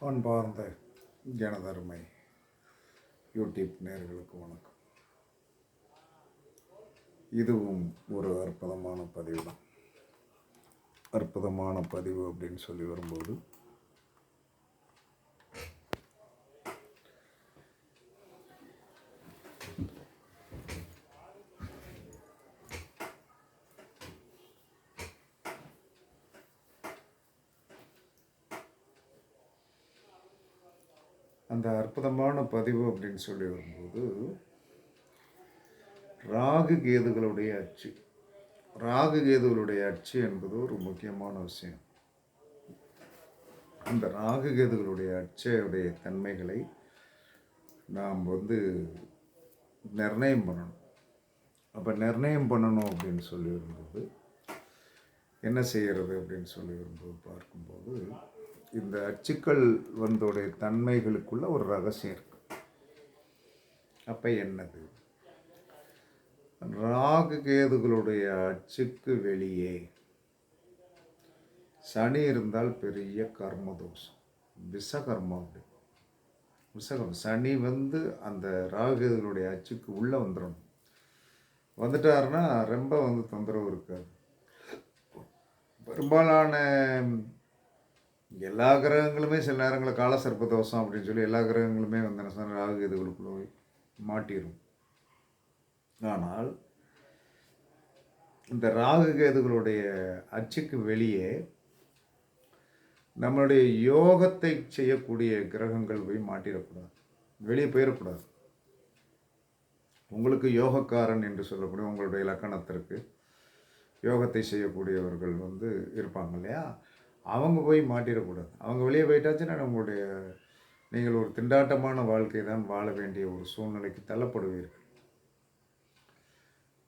அன்பார்ந்த ஜனதர்மை யூடியூப் நேர்களுக்கு வணக்கம். இதுவும் ஒரு அற்புதமான பதிவு தான் அற்புதமான பதிவு அப்படின்னு சொல்லி வரும்போது அந்த அற்புதமான பதிவு அப்படின்னு சொல்லி வரும்போது ராகு கேதுகளுடைய அச்சு. ராகு கேதுகளுடைய அச்சு என்பது ஒரு முக்கியமான விஷயம். அந்த ராகு கேதுகளுடைய அச்சையுடைய தன்மைகளை நாம் வந்து நிர்ணயம் பண்ணணும். அப்போ நிர்ணயம் பண்ணணும் அப்படின்னு சொல்லி வரும்போது என்ன செய்கிறது அப்படின்னு சொல்லி வரும்போது பார்க்கும்போது இந்த அச்சுக்கள் வந்தோடைய தன்மைகளுக்குள்ள ஒரு ரகசியம் இருக்கு. அப்போ என்னது? ராகு கேதுகளுடைய அச்சுக்கு வெளியே சனி இருந்தால் பெரிய கர்மதோஷம் விஷகர்மம் அப்படி. விஷகம் சனி வந்து அந்த ராகுகளுடைய அச்சுக்கு உள்ளே வந்துடணும் வந்துட்டாருன்னா ரொம்ப வந்து தொந்தரவு இருக்காது. பெரும்பாலான எல்லா கிரகங்களுமே சில நேரங்களில் கால சர்ப்ப தோஷம் அப்படின்னு சொல்லி எல்லா கிரகங்களுமே வந்து என்ன சொன்ன ராகு கேதுகளுக்குள்ள போய் மாட்டிடும் ஆனால் இந்த ராகு கேதுகளுடைய அச்சுக்கு வெளியே நம்மளுடைய யோகத்தை செய்யக்கூடிய கிரகங்கள் போய் மாட்டிடக்கூடாது. வெளியே போயிடக்கூடாது. உங்களுக்கு யோகக்காரன் என்று சொல்லக்கூடிய உங்களுடைய இலக்கணத்திற்கு யோகத்தை செய்யக்கூடியவர்கள் வந்து இருப்பாங்க இல்லையா? அவங்க போய் மாட்டிடக்கூடாது. அவங்க வெளியே போயிட்டாச்சுன்னா நம்மளுடைய நீங்கள் ஒரு திண்டாட்டமான வாழ்க்கை தான் வாழ வேண்டிய ஒரு சூழ்நிலைக்கு தள்ளப்படுவீர்கள்.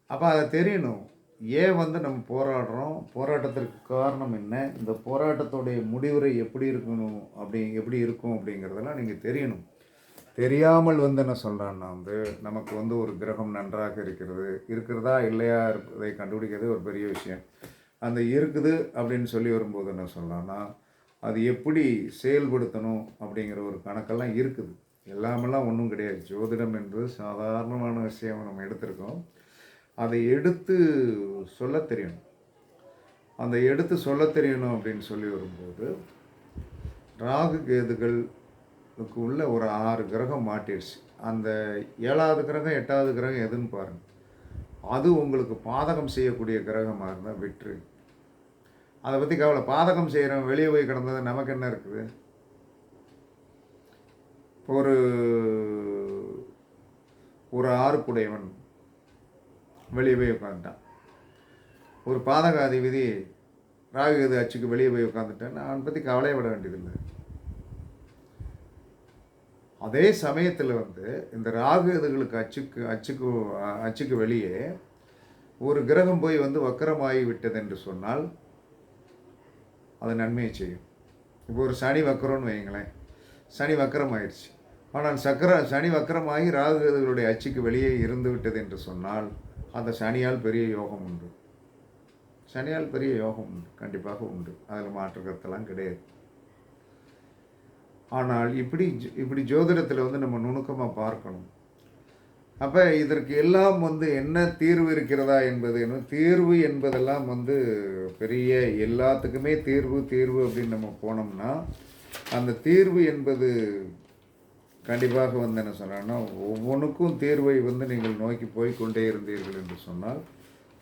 அப்போ அதை தெரியணும். ஏன் வந்து நம்ம போராடுறோம்? போராட்டத்திற்கு காரணம் என்ன? இந்த போராட்டத்துடைய முடிவுரை எப்படி இருக்கணும்? அப்படி எப்படி இருக்கும் அப்படிங்கிறதெல்லாம் நீங்கள் தெரியணும். தெரியாமல் வந்து என்ன சொல்கிறான்னா வந்து நமக்கு வந்து ஒரு கிரகம் நன்றாக இருக்கிறது. இருக்கிறதா இல்லையா இருப்பதை கண்டுபிடிக்கிறது ஒரு பெரிய விஷயம். அந்த இருக்குது அப்படின்னு சொல்லி வரும்போது என்ன சொல்லலாம்னா அது எப்படி செயல்படுத்தணும் அப்படிங்கிற ஒரு கணக்கெல்லாம் இருக்குது. எல்லாமெல்லாம் ஒன்றும் கிடையாது. ஜோதிடம் என்று சாதாரணமான விஷயம் நம்ம எடுத்திருக்கோம். அதை எடுத்து சொல்ல தெரியணும். அந்த எடுத்து சொல்ல தெரியணும் அப்படின்னு சொல்லி வரும்போது ராகு கேதுகளுக்கு உள்ள ஒரு ஆறு கிரகம் மாட்டிடுச்சு அந்த ஏழாவது கிரகம் எட்டாவது கிரகம் எதுன்னு பாருங்கள் அது உங்களுக்கு பாதகம் செய்யக்கூடிய கிரகமாக இருந்தால் விட்டுரு. அதை பற்றி கவலை பாதகம் செய்கிறவன் வெளியே போய் கிடந்தது நமக்கு என்ன இருக்குது? ஒரு ஒரு ஆறுக்குடையவன் வெளியே போய் உட்காந்துட்டான் ஒரு பாதகாதிபதி அதிபதி ராகுகது அச்சுக்கு வெளியே போய் உட்காந்துட்டேன் நான் பற்றி கவலையப்பட வேண்டியதில்லை. அதே சமயத்தில் வந்து இந்த ராகு இதுகளுக்கு அச்சுக்கு அச்சுக்கு அச்சுக்கு வெளியே ஒரு கிரகம் போய் வந்து வக்கரமாகி விட்டது என்று சொன்னால் அது நன்மையை செய்யும். இப்போ ஒரு சனி வக்கரம்னு வைங்களேன் சனி வக்கரம் ஆயிடுச்சு ஆனால் சக்கர சனி வக்கரமாகி ராகு இதுகளுடைய அச்சுக்கு வெளியே இருந்து விட்டது என்று சொன்னால் அந்த சனியால் பெரிய யோகம் உண்டு. சனியால் பெரிய யோகம் உண்டு. கண்டிப்பாக உண்டு. அதில் மாற்று கருத்தெல்லாம் கிடையாது. ஆனால் இப்படி இப்படி ஜோதிடத்தில் வந்து நம்ம நுணுக்கமாக பார்க்கணும். அப்போ இதற்கு எல்லாம் வந்து என்ன தீர்வு இருக்கிறதா என்பது என்ன தீர்வு என்பதெல்லாம் வந்து பெரிய எல்லாத்துக்குமே தீர்வு தீர்வு அப்படின்னு நம்ம போனோம்னா அந்த தீர்வு என்பது கண்டிப்பாக வந்து என்ன சொன்னான்னா ஒவ்வொன்றுக்கும் தீர்வை வந்து நீங்கள் நோக்கி போய் கொண்டே இருந்தீர்கள் என்று சொன்னால்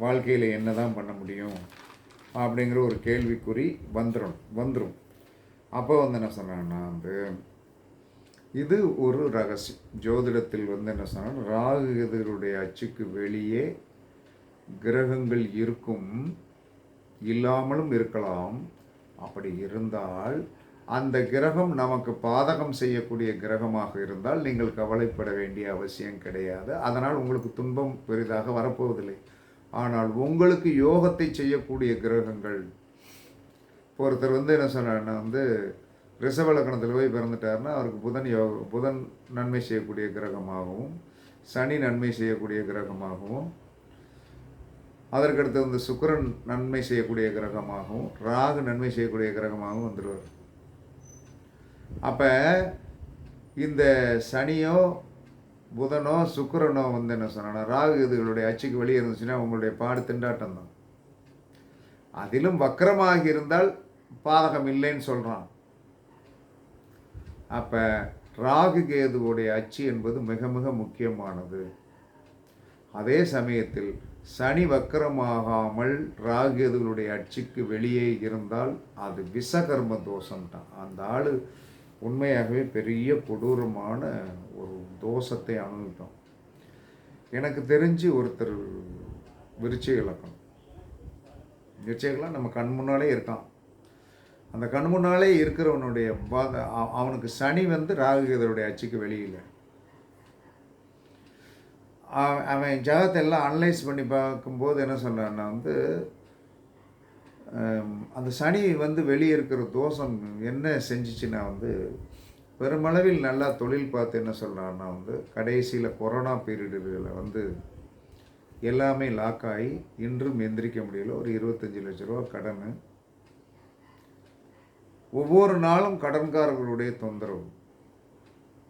வாழ்க்கையில் என்ன தான் பண்ண முடியும் அப்படிங்கிற ஒரு கேள்விக்குறி வந்துடும் வந்துடும் அப்போ வந்து என்ன சொன்னேன்னா வந்து இது ஒரு ரகசியம். ஜோதிடத்தில் வந்து என்ன சொன்னால் ராகு எதிர்களுடைய அச்சுக்கு வெளியே கிரகங்கள் இருக்கும் இல்லாமலும் இருக்கலாம். அப்படி இருந்தால் அந்த கிரகம் நமக்கு பாதகம் செய்யக்கூடிய கிரகமாக இருந்தால் நீங்கள் கவலைப்பட வேண்டிய அவசியம் கிடையாது. அதனால் உங்களுக்கு துன்பம் பெரிதாக வரப்போவதில்லை. ஆனால் உங்களுக்கு யோகத்தை செய்யக்கூடிய கிரகங்கள் இப்போ ஒருத்தர் வந்து என்ன சொன்னார்னா வந்து ரிஷப லக்கணத்தில் போய் பிறந்துட்டாருன்னா அவருக்கு புதன் யோக புதன் நன்மை செய்யக்கூடிய கிரகமாகவும் சனி நன்மை செய்யக்கூடிய கிரகமாகவும் அதற்கடுத்து வந்து சுக்கரன் நன்மை செய்யக்கூடிய கிரகமாகவும் ராகு நன்மை செய்யக்கூடிய கிரகமாகவும் வந்துடுவார் அப்போ இந்த சனியோ புதனோ சுக்கரனோ வந்து என்ன சொன்னா ராகு இதுகளுடைய அச்சுக்கு வெளியே இருந்துச்சுன்னா உங்களுடைய பாடு திண்டாட்டம் தான். அதிலும் வக்கரமாக இருந்தால் பாதகம் இல்லைன்னு சொல்கிறான் அப்போ ராகு கேதுவுடைய அச்சு என்பது மிக மிக முக்கியமானது. அதே சமயத்தில் சனி வக்கரமாகாமல் ராகுகேதுகளுடைய அச்சுக்கு வெளியே இருந்தால் அது விசகர்ம தோஷம் தான் அந்த ஆள் உண்மையாகவே பெரிய கொடூரமான ஒரு தோஷத்தை அனுபவித்தோம் எனக்கு தெரிஞ்சு ஒருத்தர் விருச்சிக இலக்கணம் விருச்சிகலாம் நம்ம கண் முன்னாலே இருக்கான். அந்த கண் முன்னாலே இருக்கிறவனுடைய அவனுக்கு சனி வந்து ராகுகேதருடைய அச்சுக்கு வெளியில். அவன் அவன் எல்லாம் அனலைஸ் பண்ணி பார்க்கும்போது என்ன சொல்கிறான்னா வந்து அந்த சனி வந்து வெளியே இருக்கிற தோஷம் என்ன செஞ்சிச்சுன்னா வந்து பெருமளவில் நல்லா தொழில் பார்த்து என்ன சொல்கிறான்னா வந்து கடைசியில் கொரோனா பீரியடுகளில் வந்து எல்லாமே லாக் ஆகி இன்றும் எந்திரிக்க முடியல. ஒரு இருபத்தஞ்சி லட்ச ரூபா கடன் ஒவ்வொரு நாளும் கடன்காரர்களுடைய தொந்தரவு.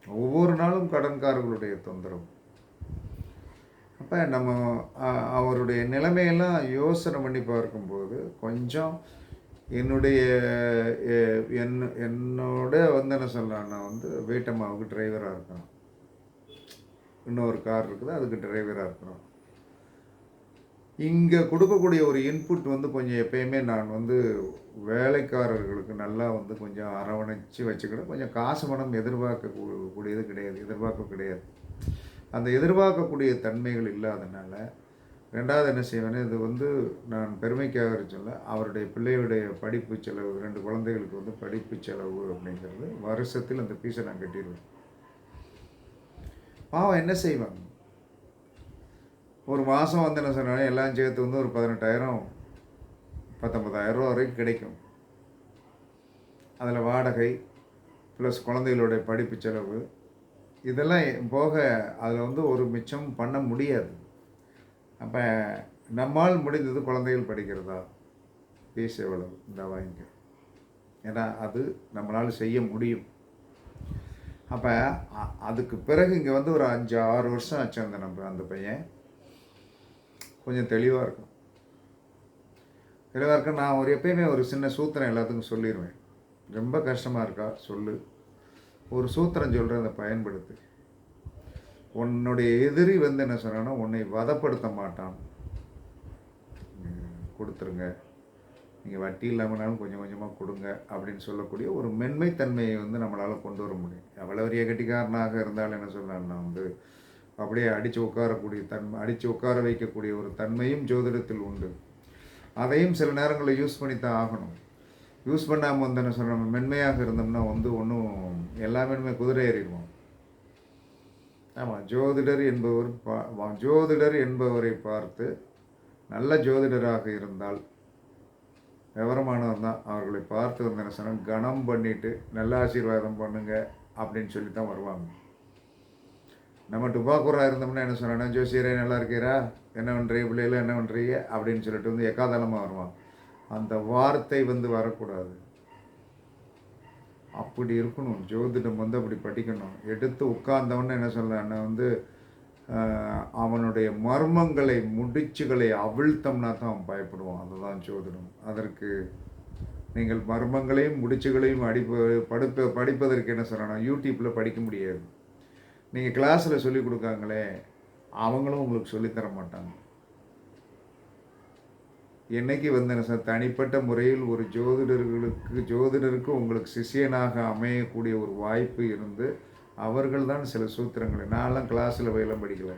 ஒவ்வொரு நாளும் கடன்காரர்களுடைய தொந்தரவு. அப்போ நம்ம அவருடைய நிலைமையெல்லாம் யோசனை பண்ணி பார்க்கும்போது கொஞ்சம் என்னுடைய என் என்னோட வந்து என்ன சொல்லலாம்னா வந்து வேட்டம்மாவுக்கு டிரைவராக இருக்கிறோம் இன்னொரு கார் இருக்குது அதுக்கு டிரைவராக இருக்கிறோம் இங்கே கொடுக்கக்கூடிய ஒரு இன்புட் வந்து கொஞ்சம் எப்பயுமே நான் வந்து வேலைக்காரர்களுக்கு நல்லா வந்து கொஞ்சம் அரவணைச்சு வச்சுக்கிட்டு கொஞ்சம் காசு பணம் எதிர்பார்க்க கூடியது கிடையாது எதிர்பார்க்க கிடையாது. அந்த எதிர்பார்க்கக்கூடிய தன்மைகள் இல்லாதனால ரெண்டாவது என்ன செய்வேன்னா இது வந்து நான் பெருமைக்காக சொல்ல அவருடைய பிள்ளையுடைய படிப்பு செலவு ரெண்டு குழந்தைகளுக்கு வந்து படிப்பு செலவு அப்படிங்கிறது வருஷத்தில் அந்த ஃபீஸை நான் கட்டிடுவேன். பாவம் என்ன செய்வாங்க? ஒரு மாதம் வந்து என்ன சொன்னாலும் எல்லாம் சேர்த்து வந்து ஒரு பதினெட்டாயிரம் பத்தொன்பதாயிரம் ரூபா வரைக்கும் கிடைக்கும். அதில் வாடகை ப்ளஸ் குழந்தைகளுடைய படிப்பு செலவு இதெல்லாம் போக அதில் வந்து ஒரு மிச்சம் பண்ண முடியாது. அப்போ நம்மால் முடிந்தது குழந்தைகள் படிக்கிறதா? ஃபீஸ் எவ்வளவு இந்த வாங்கிக்க ஏன்னா அது நம்மளால் செய்ய முடியும். அப்போ அதுக்கு பிறகு இங்கே வந்து ஒரு அஞ்சு ஆறு வருஷம் ஆச்சு அந்த நம்ம அந்த பையன். கொஞ்சம் தெளிவாக இருக்கும். தெளிவாக இருக்க நான் ஒரு எப்பயுமே ஒரு சின்ன சூத்திரம் எல்லாத்துக்கும் சொல்லிடுவேன் ரொம்ப கஷ்டமாக இருக்கா? சொல்லு. ஒரு சூத்திரம் சொல்கிறேன் அதை பயன்படுத்து. உன்னுடைய எதிரி வந்து என்ன சொன்னான்னா உன்னை வதப்படுத்த மாட்டான். கொடுத்துருங்க. நீங்கள் வட்டி இல்லாமனாலும் கொஞ்சம் கொஞ்சமாக கொடுங்க அப்படின்னு சொல்லக்கூடிய ஒரு மென்மைத்தன்மையை வந்து நம்மளால் கொண்டு வர முடியும். எவ்வளோ பெரிய கட்டிக்காரனாக இருந்தாலும் என்ன சொல்லலாம்னா வந்து அப்படியே அடித்து உட்காரக்கூடிய தன்மை அடித்து உட்கார வைக்கக்கூடிய ஒரு தன்மையும் ஜோதிடத்தில் உண்டு. அதையும் சில நேரங்களில் யூஸ் பண்ணி தான் ஆகணும். யூஸ் பண்ணாமல் வந்து என்ன சொல்கிறோம் நம்ம மென்மையாக இருந்தோம்னா வந்து ஒன்றும் எல்லாமே குதிரை ஏறிடுவோம். ஆமாம் ஜோதிடர் என்பவர் பா ஜோதிடர் என்பவரை பார்த்து நல்ல ஜோதிடராக இருந்தால் விவரமானவர் தான் அவர்களை பார்த்து வந்து என்ன சொன்னால் கனம் பண்ணிவிட்டு நல்ல ஆசீர்வாதம் பண்ணுங்க அப்படின்னு சொல்லி தான் வருவாங்க. நம்ம டுபாக்கூராக இருந்தோம்னா என்ன சொல்லணும் ஜோசியரே நல்லா இருக்கீரா? என்ன பண்ணுறீ பிள்ளைகள என்ன பண்ணுறீங்க அப்படின்னு சொல்லிட்டு வந்து எக்காதளமாக வருவான். அந்த வார்த்தை வந்து வரக்கூடாது. அப்படி இருக்கணும். ஜோதிடம் வந்து அப்படி படிக்கணும். எடுத்து உட்கார்ந்தவொடனே என்ன சொல்கிறான்னா வந்து அவனுடைய மர்மங்களை முடிச்சுகளை அவிழ்த்தம்னா தான் அவன் பயப்படுவான். அதுதான் ஜோதிடம். அதற்கு நீங்கள் மர்மங்களையும் முடிச்சுகளையும் அடிப்ப படிப்ப படிப்பதற்கு என்ன சொல்லணும் யூடியூப்பில் படிக்க முடியாது. நீங்கள் கிளாஸில் சொல்லி கொடுக்காங்களே அவங்களும் உங்களுக்கு சொல்லித் தர மாட்டாங்க. என்னைக்கு வந்து சார்? தனிப்பட்ட முறையில் ஒரு ஜோதிடர்களுக்கு ஜோதிடருக்கு உங்களுக்கு சிஷியனாக அமையக்கூடிய ஒரு வாய்ப்பு இருந்து அவர்கள் தான் சில சூத்திரங்களை நான்லாம் கிளாஸில் போயெல்லாம் படிக்கல.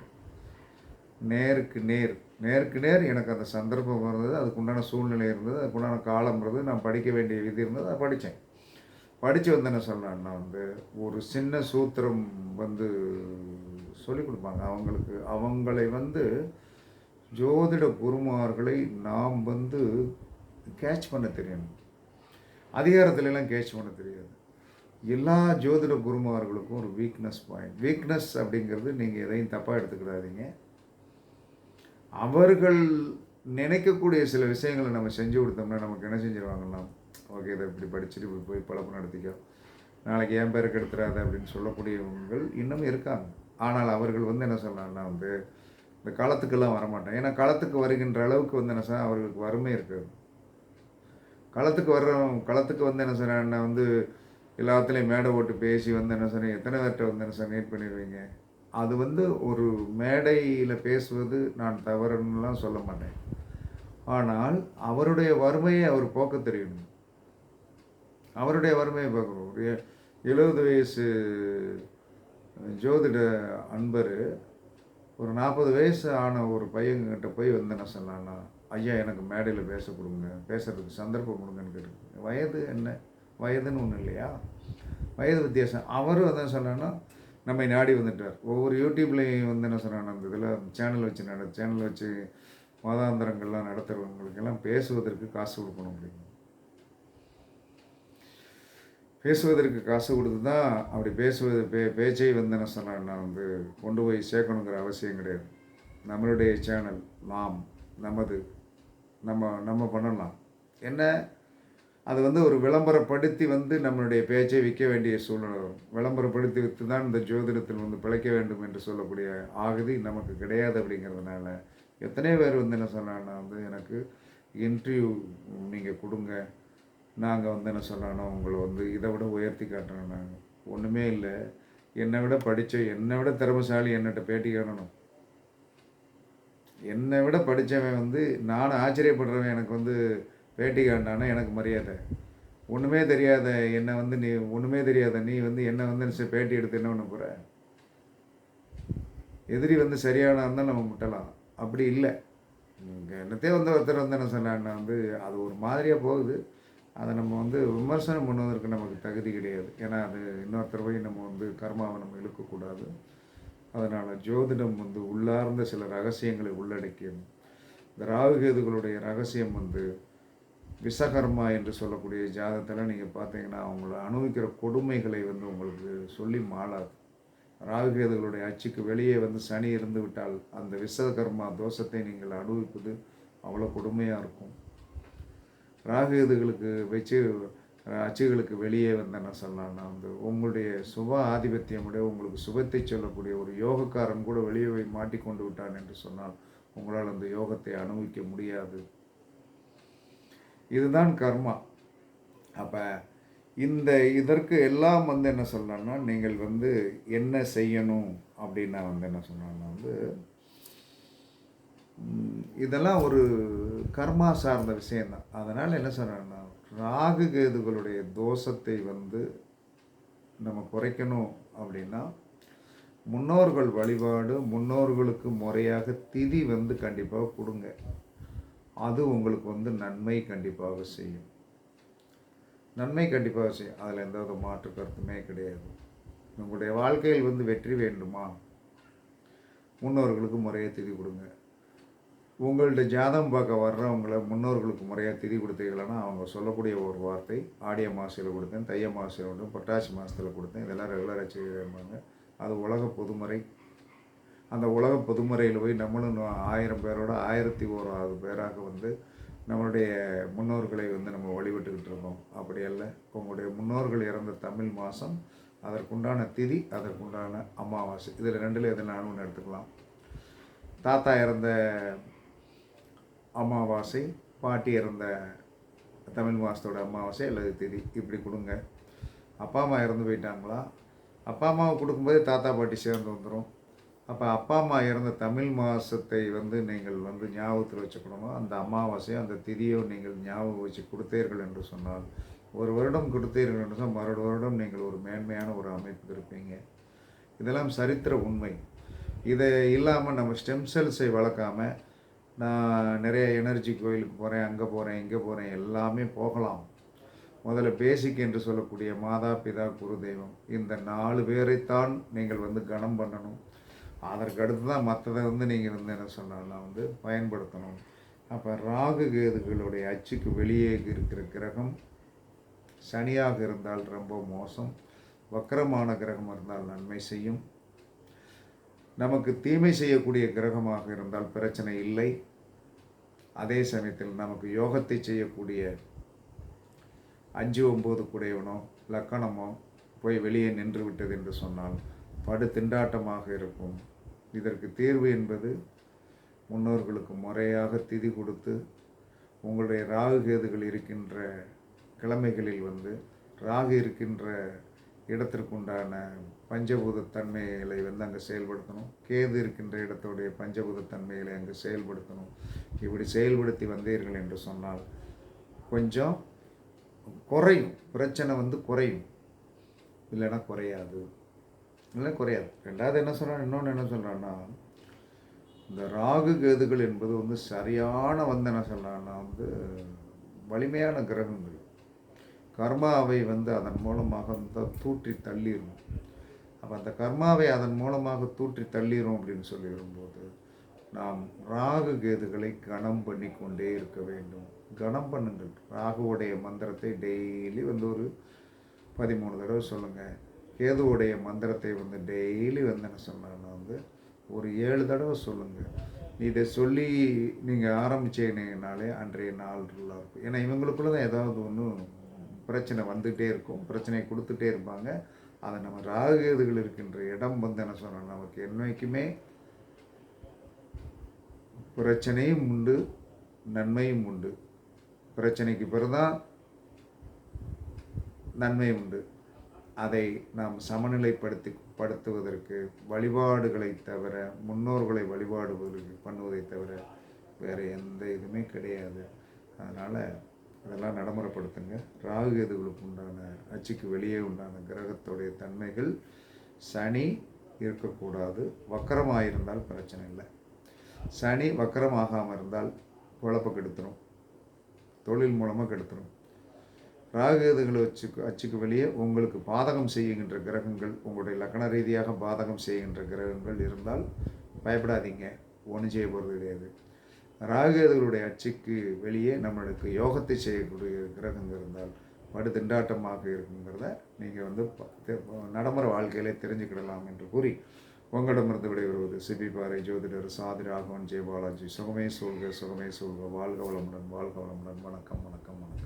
நேருக்கு நேர் நேருக்கு நேர் எனக்கு அந்த சந்தர்ப்பம் இருந்தது அதுக்குண்டான சூழ்நிலை இருந்தது அதுக்குண்டான காலம் இருந்தது நான் படிக்க வேண்டிய விதி இருந்தது அதை படித்தேன். படித்து வந்து என்ன வந்து ஒரு சின்ன சூத்திரம் வந்து சொல்லிக் கொடுப்பாங்க. அவங்களுக்கு அவங்களை வந்து ஜோதிட குருமார்களை நாம் வந்து கேட்ச் பண்ண தெரியணும். அதிகாரத்துலலாம் கேட்ச் பண்ண தெரியாது. எல்லா ஜோதிட குருமார்களுக்கும் ஒரு வீக்னஸ் பாயிண்ட் வீக்னஸ் அப்படிங்கிறது நீங்கள் எதையும் தப்பாக எடுத்துக்கிடாதீங்க. அவர்கள் நினைக்கக்கூடிய சில விஷயங்களை நம்ம செஞ்சு கொடுத்தோம்னா நமக்கு என்ன செஞ்சிருவாங்கன்னா ஓகே இதை இப்படி படிச்சுட்டு இப்படி போய் பழப்பு நடத்திக்கோ. நாளைக்கு என் பேருக்கு எடுத்துடாத அப்படின்னு சொல்லக்கூடியவங்கள் இன்னும் இருக்காங்க. ஆனால் அவர்கள் வந்து என்ன சொல்லலாம்னா வந்து இந்த காலத்துக்கெல்லாம் வரமாட்டேன். ஏன்னா காலத்துக்கு வருகின்ற அளவுக்கு வந்து என்ன சொன்னால் அவர்களுக்கு வறுமை இருக்காது. களத்துக்கு வர்ற களத்துக்கு வந்து என்ன சொன்னா வந்து எல்லாத்துலேயும் மேடை ஓட்டு பேசி வந்து என்ன சொன்னேன் எத்தனை பேர்கிட்ட வந்து என்ன சார் மீட் பண்ணிடுவீங்க? அது வந்து ஒரு மேடையில் பேசுவது நான் தவறுன்னுலாம் சொல்ல மாட்டேன். ஆனால் அவருடைய வறுமையை அவர் போக்க தெரியணும் அவருடைய வறுமையை பார்க்குறோம் ஒரு எழுபது வயசு ஜோதிட அன்பர் ஒரு நாற்பது வயசு ஆன ஒரு பையன்கிட்ட போய் வந்து என்ன சொன்னான்னா ஐயா எனக்கு மேடையில் பேச கொடுங்க பேசுகிறதுக்கு சந்தர்ப்பம் கொடுங்கன்னு கேட்டு வயது என்ன? வயதுன்னு ஒன்றும் இல்லையா? வயது வித்தியாசம். அவரும் வந்து சொன்னான்னா நம்மை நாடி வந்துட்டார். ஒவ்வொரு யூடியூப்லேயும் வந்து என்ன சொன்னான் அந்த இதில் சேனல் வச்சு நட சேனல் வச்சு மாதாந்திரங்கள்லாம் நடத்துகிறவங்களுக்கெல்லாம் பேசுவதற்கு காசு கொடுக்கணும் அப்படின்னு. பேசுவதற்கு காசு கொடுத்து தான் அப்படி பேசுவது பே பேச்சை வந்து என்ன நான் வந்து கொண்டு போய் சேர்க்கணுங்கிற அவசியம் கிடையாது. நம்மளுடைய சேனல் நாம் நமது நம்ம நம்ம பண்ணலாம். என்ன? அது வந்து ஒரு விளம்பரப்படுத்தி வந்து நம்மளுடைய பேச்சை விற்க வேண்டிய சூழ்நிலை வரும். விளம்பரப்படுத்தி விற்று தான் இந்த ஜோதிடத்தில் வந்து பிழைக்க வேண்டும் என்று சொல்லக்கூடிய ஆகுதி நமக்கு கிடையாது அப்படிங்கிறதுனால எத்தனை பேர் வந்து என்ன சொன்னாங்கன்னா வந்து எனக்கு இன்டர்வியூ நீங்கள் கொடுங்க நாங்கள் வந்து என்ன சொல்லணும் உங்களை வந்து இதை விட உயர்த்தி காட்டுறோம் நாங்கள் ஒன்றுமே இல்லை. என்னை விட படித்த என்னை விட திறமைசாலி என்னட்ட பேட்டி காணணும். என்னை விட படித்தவன் வந்து நானும் ஆச்சரியப்படுறவன் எனக்கு வந்து பேட்டி காண்டானா எனக்கு மரியாதை. ஒன்றுமே தெரியாத என்னை வந்து நீ ஒன்றுமே தெரியாத நீ வந்து என்னை வந்து பேட்டி எடுத்து என்ன பண்ண போகிற எதிரி வந்து சரியான இருந்தால் நம்ம முட்டலாம். அப்படி இல்லை. இங்கே என்னத்தையே வந்து ஒருத்தர் வந்து என்ன சொன்னான்னா வந்து அது ஒரு மாதிரியாக போகுது. அதை நம்ம வந்து விமர்சனம் பண்ணுவதற்கு நமக்கு தகுதி கிடையாது. ஏன்னா அது இன்னொருத்தர் போய் நம்ம வந்து கர்மாவை நம்ம இழுக்கக்கூடாது. அதனால் ஜோதிடம் வந்து உள்ளார்ந்த சில ரகசியங்களை உள்ளடக்கியது. இந்த ராகுகேதுகளுடைய ரகசியம் வந்து விசகர்மா என்று சொல்லக்கூடிய ஜாதகத்தில் நீங்கள் பார்த்தீங்கன்னா அவங்கள அனுபவிக்கிற கொடுமைகளை வந்து உங்களுக்கு சொல்லி மாளாது. ராகுகேதுகளுடைய அச்சுக்கு வெளியே வந்து சனி இருந்து விட்டால் அந்த விசகர்மா தோஷத்தை நீங்கள் அனுபவிப்பது அவ்வளோ கொடுமையாக இருக்கும். ராகுகேதுகளுக்கு வச்சு அச்சுகளுக்கு வெளியே வந்து என்ன சொல்லலாம்னா வந்து உங்களுடைய சுப ஆதிபத்தியமுடைய உங்களுக்கு சுபத்தை சொல்லக்கூடிய ஒரு யோகக்காரன் கூட வெளியே போய் மாட்டிக்கொண்டு விட்டான் என்று சொன்னால் உங்களால் அந்த யோகத்தை அனுபவிக்க முடியாது. இதுதான் கர்மா. அப்போ இந்த இதற்கு எல்லாம் வந்து என்ன சொல்லலாம்னா நீங்கள் வந்து என்ன செய்யணும்? அப்படின்னா வந்து என்ன சொன்னேன்னா வந்து இதெல்லாம் ஒரு கர்மா சார்ந்த விஷயந்தான் அதனால் என்ன சொல்கிறேன்னா ராகு கேதுகளுடைய தோஷத்தை வந்து நம்ம குறைக்கணும் அப்படின்னா முன்னோர்கள் வழிபாடு முன்னோர்களுக்கு முறையாக திதி வந்து கண்டிப்பாக கொடுங்க. அது உங்களுக்கு வந்து நன்மை கண்டிப்பாக செய்யும். நன்மை கண்டிப்பாக செய்யும். அதில் எந்த ஒரு மாற்று கருத்துமே கிடையாது. உங்களுடைய வாழ்க்கையில் வந்து வெற்றி வேண்டுமா? முன்னோர்களுக்கு முறையாக திதி கொடுங்க. உங்கள்ட்ட ஜாதகம் பார்க்க வர்றவங்கள முன்னோர்களுக்கு முறையாக திதி கொடுத்தீங்களன்னா அவங்க சொல்லக்கூடிய ஒரு வார்த்தை ஆடிய மாதத்தில் கொடுத்தேன் தைய மாதத்தில் கொடுத்தேன் புரட்டாசி மாதத்தில் கொடுத்தேன் இதெல்லாம் ரெகுலராக செய்வாங்க அது உலக பொதுமறை. அந்த உலக பொதுமறையில் போய் நம்மளும் ஆயிரம் பேரோட ஆயிரத்தி ஓராவது பேராக வந்து நம்மளுடைய முன்னோர்களை வந்து நம்ம வழிபட்டுக்கிட்டு இருந்தோம் அப்படி அல்ல உங்களுடைய முன்னோர்கள் இறந்த தமிழ் மாதம் அதற்குண்டான திதி அதற்குண்டான அமாவாசை. இதில் ரெண்டில் எதுனாலும் ஒன்று எடுத்துக்கலாம். தாத்தா இறந்த அமாவாசை பாட்டி இறந்த தமிழ் மாதத்தோட அமாவாசை அல்லது திதி இப்படி கொடுங்க. அப்பா அம்மா இறந்து போயிட்டாங்களா? அப்பா அம்மாவை கொடுக்கும்போதே தாத்தா பாட்டி சேர்ந்து வந்துடும் அப்போ அப்பா அம்மா இறந்த தமிழ் மாதத்தை வந்து நீங்கள் வந்து ஞாபகத்தில் வச்சுக்கணும்? அந்த அமாவாசையும் அந்த திதியோ நீங்கள் ஞாபகம் வச்சு கொடுத்தீர்கள் என்று சொன்னால் ஒரு வருடம் கொடுத்தீர்கள் என்று சொன்னால் மறு வருடம் நீங்கள் ஒரு மேன்மையான ஒரு அமைப்பு இருப்பீங்க. இதெல்லாம் சரித்திர உண்மை. இதை இல்லாமல் நம்ம ஸ்டெம் செல்ஸை வளர்க்காமல் நான் நிறைய எனர்ஜி கோயிலுக்கு போகிறேன் அங்கே போகிறேன் இங்கே போகிறேன் எல்லாமே போகலாம். முதல்ல பேசிக் என்று சொல்லக்கூடிய மாதா பிதா குரு தெய்வம். இந்த நாலு பேரைத்தான் நீங்கள் வந்து கனம் பண்ணணும். அதற்கு அடுத்து தான் மற்றதை வந்து நீங்கள் வந்து என்ன சொன்னாலும் வந்து பயன்படுத்தணும். அப்போ ராகு கேதுகளுடைய அச்சுக்கு வெளியே இருக்கிற கிரகம் சனியாக இருந்தால் ரொம்ப மோசம். வக்கரமான கிரகம் இருந்தால் நன்மை செய்யும். நமக்கு தீமை செய்யக்கூடிய கிரகமாக இருந்தால் பிரச்சனை இல்லை. அதே சமயத்தில் நமக்கு யோகத்தை செய்யக்கூடிய அஞ்சு ஒம்பது கூடையவனோ லக்கணமோ போய் வெளியே நின்று விட்டது என்று சொன்னால் படு திண்டாட்டமாக இருக்கும். இதற்கு தீர்வு என்பது முன்னோர்களுக்கு முறையாக திதி கொடுத்து உங்களுடைய ராகு கேதுகள் இருக்கின்ற கிழமைகளில் வந்து ராகு இருக்கின்ற இடத்திற்குண்டான பஞ்சபூதத்தன்மைகளை வந்து அங்கே செயல்படுத்தணும். கேது இருக்கின்ற இடத்துடைய பஞ்சபூதத்தன்மைகளை அங்கே செயல்படுத்தணும். இப்படி செயல்படுத்தி வந்தீர்கள் என்று சொன்னால் கொஞ்சம் குறையும். பிரச்சனை வந்து குறையும். இல்லைன்னா குறையாது. இல்லை குறையாது. ரெண்டாவது என்ன சொல்கிறேன் இன்னொன்று என்ன சொல்கிறான்னா இந்த ராகு கேதுகள் என்பது வந்து சரியான வந்து என்ன சொல்கிறான்னா வந்து வலிமையான கிரகங்கள். கர்மாவை வந்து அதன் மூலமாக வந்து தூற்றி தள்ளிடும் அப்போ அந்த கர்மாவை அதன் மூலமாக தூற்றி தள்ளிடும் அப்படின்னு சொல்லி வரும்போது நாம் ராகு கேதுகளை கணம் பண்ணி கொண்டே இருக்க வேண்டும். கணம் பண்ணுங்கள். ராகுவுடைய மந்திரத்தை டெய்லி வந்து ஒரு பதிமூணு தடவை சொல்லுங்கள் கேதுவுடைய மந்திரத்தை வந்து டெய்லி வந்து என்ன சொன்னாங்கன்னா வந்து ஒரு ஏழு தடவை சொல்லுங்கள் இதை சொல்லி நீங்கள் ஆரம்பிச்சீங்கனாலே அன்றைய நாள் ஃபுல்லாக இருக்கும். ஏன்னா இவங்களுக்குள்ள தான் ஏதாவது ஒன்று பிரச்சனை வந்துகிட்டே இருக்கும். பிரச்சனை கொடுத்துட்டே இருப்பாங்க. அதை நம்ம ராகுகேதுகள் இருக்கின்ற இடம் வந்து என்ன சொன்னால் நமக்கு என்னைக்குமே பிரச்சனையும் உண்டு நன்மையும் உண்டு. பிரச்சனைக்கு பிறகுதான் நன்மை உண்டு. அதை நாம் சமநிலைப்படுத்தி படுத்துவதற்கு வழிபாடுகளை தவிர முன்னோர்களை வழிபாடுவதற்கு பண்ணுவதை தவிர வேறு எந்த இதுவுமே கிடையாது. அதனால் அதெல்லாம் நடைமுறைப்படுத்துங்க. ராகு கேதுகளுக்கு உண்டான அச்சுக்கு வெளியே உண்டான கிரகத்துடைய தன்மைகள் சனி இருக்கக்கூடாது. வக்கரமாக இருந்தால் பிரச்சனை இல்லை. சனி வக்கரமாகாமல் இருந்தால் குழப்பம் கெடுத்துரும். தொழில் மூலமாக கெடுத்துரும். ராகுகேதுகளை வச்சு அச்சுக்கு வெளியே உங்களுக்கு பாதகம் செய்கின்ற கிரகங்கள் உங்களுடைய லக்கண ரீதியாக பாதகம் செய்கின்ற கிரகங்கள் இருந்தால் பயப்படாதீங்க. ஒன்றும் செய்ய போகிறது கிடையாது. ராகுகேதுகளுடைய அச்சுக்கு வெளியே நம்மளுக்கு யோகத்தை செய்யக்கூடிய கிரகங்கள் இருந்தால் படு திண்டாட்டமாக இருக்குங்கிறத நீங்கள் வந்து ப- நடைமுறை வாழ்க்கையிலே தெரிஞ்சுக்கிடலாம் என்று கூறி உங்களிடமிருந்து விடைபெறுவது சிபி பாறை ஜோதிடர் சாதி ராகவன் ஜெயபாலாஜி. சுகமே சூழ்க சுகமே சூழ்க. வாழ்க வளமுடன் வாழ்க வளமுடன். வணக்கம் வணக்கம் வணக்கம்.